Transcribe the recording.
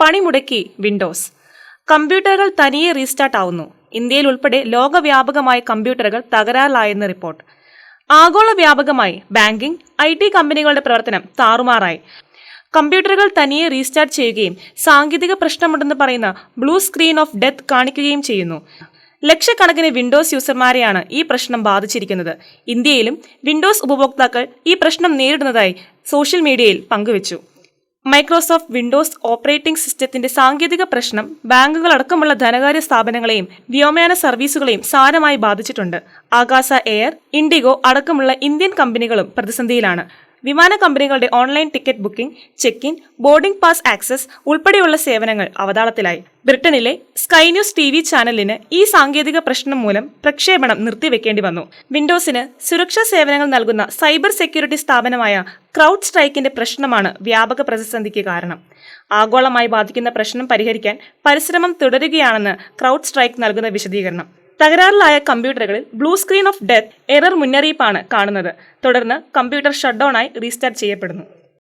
പണിമുടക്കി Windows. കമ്പ്യൂട്ടറുകൾ തനിയെ restart ആവുന്നു. ഇന്ത്യയിൽ ഉൾപ്പെടെ ലോകവ്യാപകമായ കമ്പ്യൂട്ടറുകൾ തകരാറിലായെന്ന് റിപ്പോർട്ട്. ആഗോള വ്യാപകമായി ബാങ്കിംഗ് ഐ ടി കമ്പനികളുടെ പ്രവർത്തനം താറുമാറായി. കമ്പ്യൂട്ടറുകൾ തനിയെ റീസ്റ്റാർട്ട് ചെയ്യുകയും സാങ്കേതിക പ്രശ്നമുണ്ടെന്ന് പറയുന്ന ബ്ലൂ സ്ക്രീൻ ഓഫ് ഡെത്ത് കാണിക്കുകയും ചെയ്യുന്നു. ലക്ഷക്കണക്കിന് വിൻഡോസ് യൂസർമാരെയാണ് ഈ പ്രശ്നം ബാധിച്ചിരിക്കുന്നത്. ഇന്ത്യയിലും വിൻഡോസ് ഉപഭോക്താക്കൾ ഈ പ്രശ്നം നേരിടുന്നതായി സോഷ്യൽ മീഡിയയിൽ പങ്കുവച്ചു. മൈക്രോസോഫ്റ്റ് വിൻഡോസ് ഓപ്പറേറ്റിംഗ് സിസ്റ്റത്തിന്റെ സാങ്കേതിക പ്രശ്നം ബാങ്കുകളടക്കമുള്ള ധനകാര്യ സ്ഥാപനങ്ങളെയും വ്യോമയാന സർവീസുകളെയും സാരമായി ബാധിച്ചിട്ടുണ്ട്. ആകാശ എയർ ഇൻഡിഗോ അടക്കമുള്ള ഇന്ത്യൻ കമ്പനികളും പ്രതിസന്ധിയിലാണ്. വിമാന കമ്പനികളുടെ online ticket booking check in boarding pass access ഉൾപ്പെടെയുള്ള സേവനങ്ങൾ അവതാളത്തിലായി. ബ്രിട്ടനിലെ സ്കൈ ന്യൂസ് ടി വി ചാനലിന് ഈ സാങ്കേതിക പ്രശ്നം മൂലം പ്രക്ഷേപണം നിർത്തിവെക്കേണ്ടി വന്നു. വിൻഡോസിന് സുരക്ഷാ സേവനങ്ങൾ നൽകുന്ന സൈബർ സെക്യൂരിറ്റി സ്ഥാപനമായ ക്രൗഡ് സ്ട്രൈക്കിന്റെ പ്രശ്നമാണ് വ്യാപക പ്രതിസന്ധിക്ക് കാരണം. ആഗോളമായി ബാധിക്കുന്ന പ്രശ്നം പരിഹരിക്കാൻ പരിശ്രമം തുടരുകയാണെന്ന് ക്രൗഡ് സ്ട്രൈക്ക് നൽകുന്ന വിശദീകരണം. തകരാറിലായ കമ്പ്യൂട്ടറുകളിൽ blue screen of death error മുന്നറിയിപ്പാണ് കാണുന്നത്. തുടർന്ന് കമ്പ്യൂട്ടർ ഷട്ട് ഡൗൺ ആയി റീസ്റ്റാർട്ട് ചെയ്യപ്പെടുന്നു.